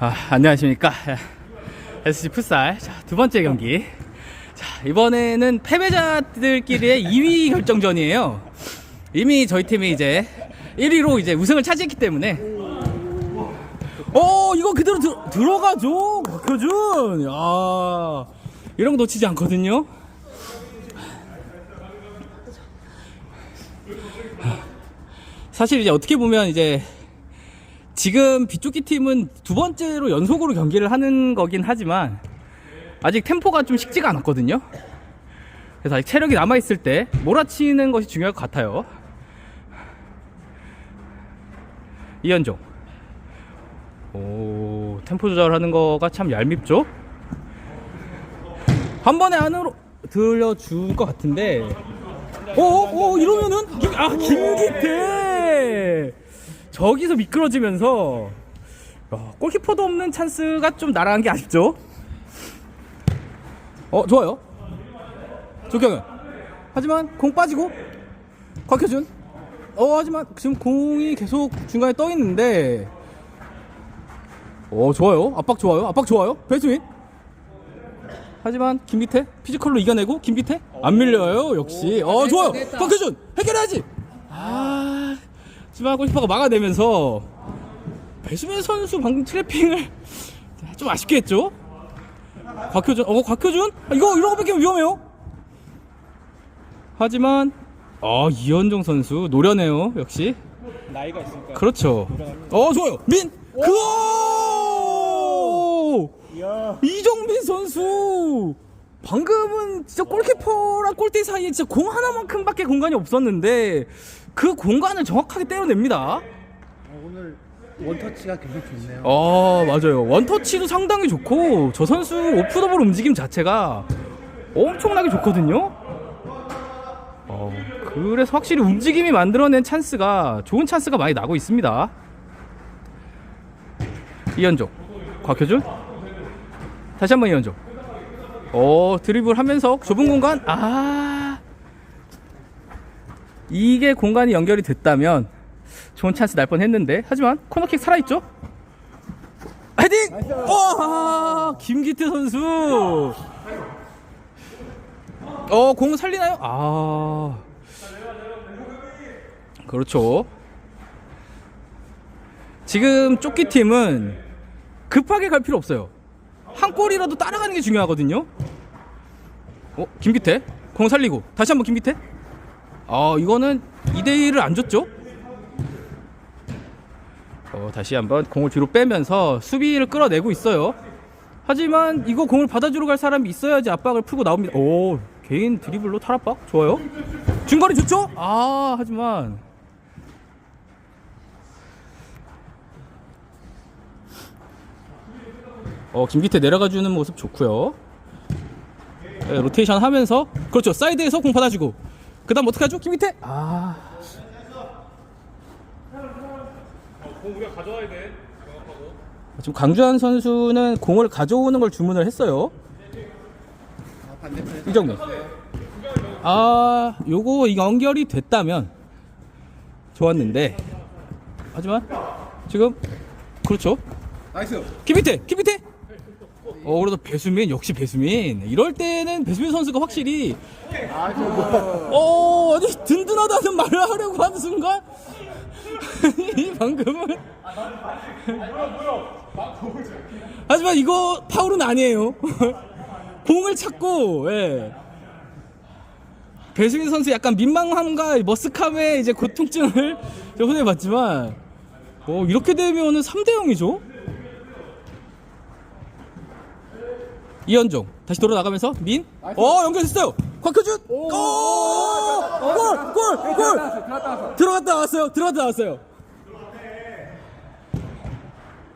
아, 안녕하십니까. SC 풋살 자, 두 번째 경기. 자, 이번에는 패배자들끼리의 2위 결정전이에요. 이미 저희 팀이 이제 1위로 이제 우승을 차지했기 때문에. 어, 이거 그대로 들, 들어가죠. 박효준. 야, 이런 거 놓치지 않거든요. 사실 이제 어떻게 보면 이제 지금 비조끼 팀은 두 번째로 연속으로 경기를 하는 거긴 하지만 아직 템포가 좀 식지가 않았거든요. 그래서 아직 체력이 남아있을 때 몰아치는 것이 중요할 것 같아요. 이현종. 오, 템포 조절하는 거가 참 얄밉죠? 한 번에 안으로 들려줄 것 같은데. 오, 오, 오, 이러면은, 김, 아, 김기태! 저기서 미끄러지면서, 야, 골키퍼도 없는 찬스가 좀 날아간 게 아쉽죠? 어, 좋아요. 조경은. 하지만, 공 빠지고, 곽효준. 어, 하지만, 지금 공이 계속 중간에 떠 있는데, 어, 좋아요. 압박 좋아요. 압박 좋아요. 배수인. 하지만 김기태 피지컬로 이겨내고 김기태 안 밀려요 역시 어 좋아요 박효준 해결해야지 아 하지만 골키퍼가 막아내면서 배수민 선수 방금 트래핑을 좀 아쉽게 했죠? 곽효준 어 곽효준? 아, 이거 이런 거 뺏기면 위험해요? 하지만 어 이현종 선수 노련해요 역시. 나이가 있으니까. 그렇죠. 어 좋아요. 민 이야. 이정민 선수 방금은 진짜 골키퍼랑 골대 사이에 진짜 공 하나만큼밖에 공간이 없었는데 그 공간을 정확하게 때려냅니다. 어, 오늘 원터치가 굉장히 좋네요. 어 맞아요 원터치도 상당히 좋고 저 선수 오프더볼 움직임 자체가 엄청나게 좋거든요. 어 그래서 확실히 움직임이 만들어낸 찬스가 좋은 찬스가 많이 나고 있습니다. 이현종, 곽효준, 다시 한번 이현종. 어 드리블 하면서 좁은 공간 아 이게 공간이 연결이 됐다면 좋은 찬스 날 뻔했는데 하지만 코너킥 살아있죠? 헤딩! 어, 김기태 선수. 어, 공 살리나요? 아, 그렇죠. 지금 쪼끼 팀은 급하게 갈 필요 없어요. 한 골이라도 따라가는 게 중요하거든요. 어, 김기태 공 살리고 다시 한번 김기태. 아, 이거는 2대 1을 안 줬죠? 어, 다시 한번 공을 뒤로 빼면서 수비를 끌어내고 있어요. 하지만 이거 공을 받아주러 갈 사람이 있어야지 압박을 풀고 나옵니다. 오, 개인 드리블로 탈압박 좋아요. 중거리 좋죠? 아, 하지만 어, 김기태 내려가 주는 모습 좋고요. 네, 로테이션 하면서 그렇죠. 사이드에서 공 받아주고 그 다음 어떻게 하죠? 김기태. 아. 지금 강주한 선수는 공을 가져오는 걸 주문을 했어요. 이정민. 아, 요거 이 연결이 됐다면 좋았는데 하지만 지금 그렇죠. 나이스. 김희태, 김희태. 어, 그래도 배수민 역시 배수민. 이럴 때는 배수민 선수가 확실히 어, 아니 든든하다는 말을 하려고 하는 순간 이 방금은 하지만 이거 파울은 아니에요. 공을 찾고 예. 배수민 선수 약간 민망함과 머쓱함의 이제 고통증을 호소해봤지만 어, 이렇게 되면은 3대 0이죠. 이현종 다시 돌아 나가면서 민. 어 연결됐어요. 곽효준. 오! 골! 골! 골! 들어갔다 나왔어요. 들어갔다 나왔어요.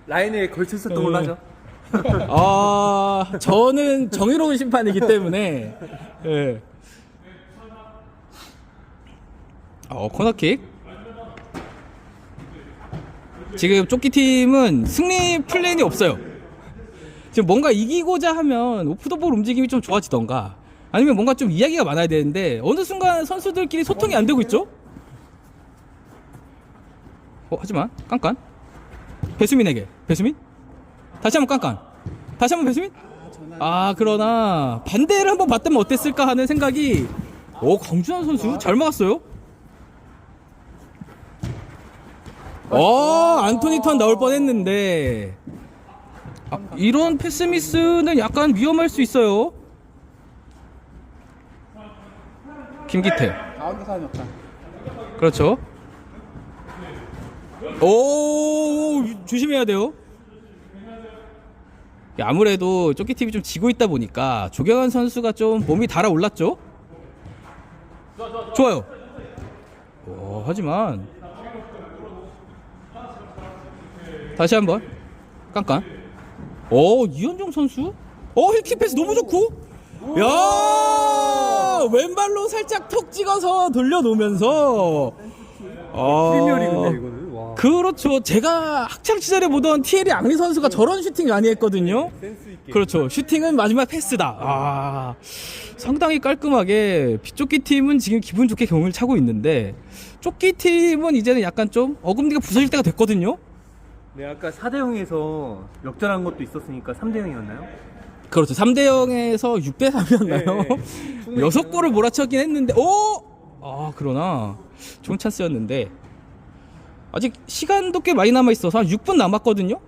라인에 걸쳐 있었던 네. 걸로 하죠. 아 저는 정의로운 심판이기 때문에 예. 어 코너킥 지금 쪼끼 팀은 승리 플랜이 없어요 지금 뭔가 이기고자 하면 오프더볼 움직임이 좀 좋아지던가 아니면 뭔가 좀 이야기가 많아야 되는데 어느 순간 선수들끼리 소통이 안 되고 있죠 어 하지만 깐깐 배수민에게 배수민 다시 한번 깐깐. 다시 한번 배수민. 아 그러나 반대를 한번 봤다면 어땠을까 하는 생각이. 오 강준환 선수 잘 막았어요. 어 안토니 턴 나올 뻔했는데 아, 이런 패스 미스는 약간 위험할 수 있어요. 김기태. 가운데 사람이 없다. 그렇죠. 오 조심해야 돼요. 아무래도 쪼끼 팀이 좀 지고 있다 보니까 조경환 선수가 좀 몸이 달아올랐죠. 좋아요. 오, 하지만 다시 한번 깐깐. 오 이현종 선수. 어 힐킥 패스 너무 좋고. 야 왼발로 살짝 톡 찍어서 돌려놓으면서. 아, 프리미어리그인데 이거는 와. 그렇죠. 제가 학창 시절에 보던 티에리 앙리 선수가 저런 슈팅 많이 했거든요. 센스 있게. 그렇죠. 슈팅은 마지막 패스다. 아, 상당히 깔끔하게 비조끼 팀은 지금 기분 좋게 경을 차고 있는데 조끼 팀은 이제는 약간 좀 어금니가 부서질 때가 됐거든요. 네, 아까 4대 0에서 역전한 것도 있었으니까 3대 0이었나요? 그렇죠. 3대 0에서 6대 3이었나요? 여섯 골을 몰아쳤긴 했는데, 오! 아, 그러나 좋은 찬스였는데 아직 시간도 꽤 많이 남아 있어서 한 6분 남았거든요.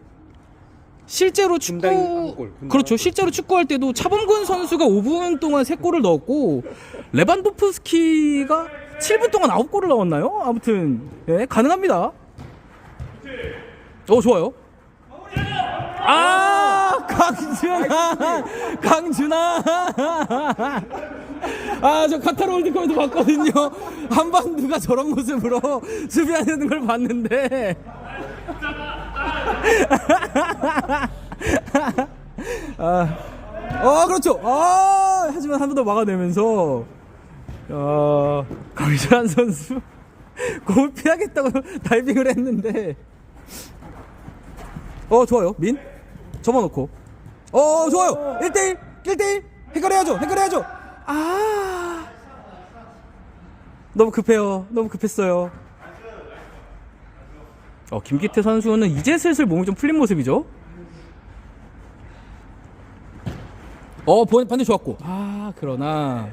실제로 축구 분당 한 골, 분당 그렇죠. 실제로 축구할 때도 차범근 선수가 5분 동안 3골을 넣었고 레반도프스키가 7분 동안 9골을 넣었나요? 아무튼 예, 가능합니다. 오 좋아요. 아 강준아 강준아 아 저 카타르 월드컵에서 봤거든요. 한방 누가 저런 모습으로 수비하는 걸 봤는데. 아, 어 그렇죠. 아 하지만 한 번 더 막아내면서 어 강준환 선수 공을 피하겠다고 다이빙을 했는데 어 좋아요. 민? 접어놓고. 어 좋아요. 1대1 1대1 해결해야죠. 해결해야죠. 아. 너무 급해요. 너무 급했어요. 어 김기태 선수는 이제 슬슬 몸이 좀 풀린 모습이죠? 어 본- 반대 좋았고. 아 그러나.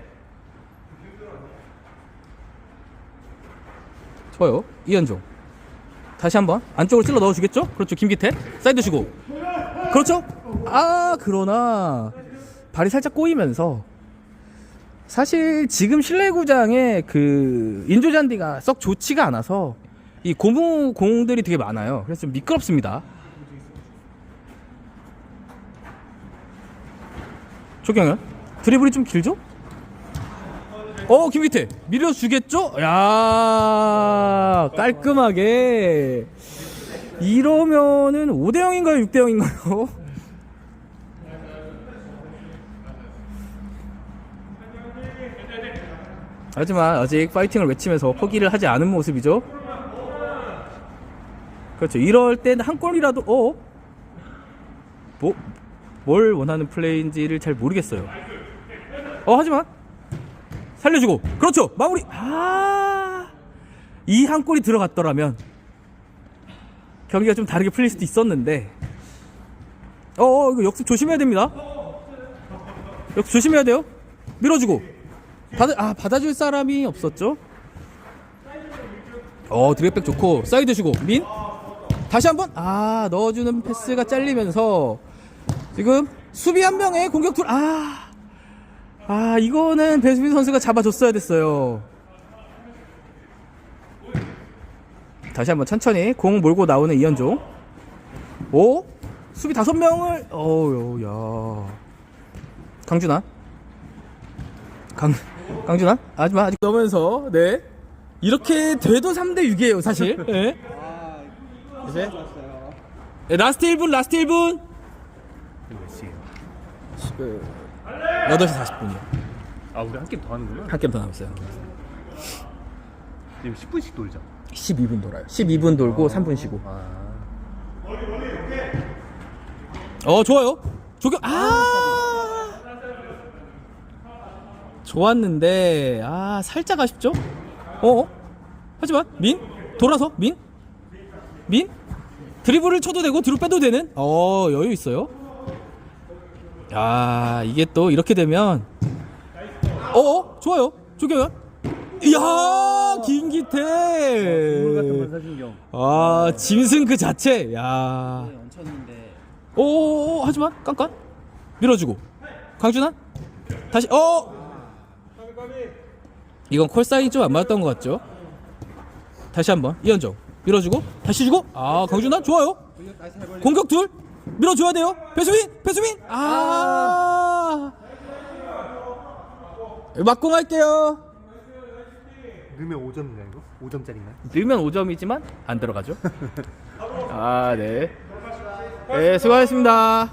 좋아요. 이현종 다시 한번 안쪽으로 찔러 넣어주겠죠? 그렇죠. 김기태. 사이드 주고. 그렇죠? 아 그러나 발이 살짝 꼬이면서 사실 지금 실내구장에 그 인조잔디가 썩 좋지가 않아서 이 고무 공들이 되게 많아요. 그래서 좀 미끄럽습니다. 조경현 드리블이 좀 길죠? 어 김기태 밀어주겠죠? 야 깔끔하게 이러면은 5대 0인가요 6대 0인가요? 하지만 아직 파이팅을 외치면서 포기를 하지 않은 모습이죠 그렇죠 이럴 땐 한 골이라도 어? 뭐, 뭘 원하는 플레이인지를 잘 모르겠어요 어 하지만 살려주고. 그렇죠. 마무리. 아이 한 골이 들어갔더라면 경기가 좀 다르게 풀릴 수도 있었는데. 어, 어 이거 역습 조심해야 됩니다. 역습 조심해야 돼요. 밀어주고. 받아 아 받아줄 사람이 없었죠? 어 드랙백 좋고. 사이드 주고. 민. 다시 한번. 아 넣어주는 패스가 잘리면서 지금 수비 한 명에 공격 둘아 아 이거는 배수빈 선수가 잡아줬어야 됐어요. 다시 한번 천천히 공 몰고 나오는 이현종. 오 수비 다섯 명을 어우 야 강준환 강 강준환 하지만 아직 넘으면서 네 이렇게 돼도 3대 6이에요 사실. 네. 아, 이제 좋았어요. 네, 라스트 1분 라스트 1분 몇 시에요? 그 8시 40분이요. 아, 우리 한 게임 더 하는구나. 한 게임 더 남았어요. 지금 10분씩 돌자. 12분 돌아요. 12분 돌고 3분 쉬고. 아, 어 좋아요. 조경 아 좋았는데 아 살짝 아쉽죠? 어? 하지만 민 돌아서 민 민? 드리블을 쳐도 되고 뒤로 빼도 되는 어 여유 있어요 야 이게 또 이렇게 되면. 어 좋아요. 조경현? 이야 김기태. 반사신경. 아 짐승 그 자체. 야. 얹혔는데. 오 하지만 깐깐? 밀어주고. 강준환? 다시 어! 이건 콜 사인이 좀 안 맞았던 것 같죠? 다시 한번 이현정. 밀어주고 다시 주고. 아 강준환 좋아요. 공격 둘 밀어줘야 돼요? 배수민 배수민 아. 막공 할게요. 넣으면 5점인가 이거? 5점짜리인가? 넣으면 5점이지만 안 들어가죠? 아 네. 네 수고하셨습니다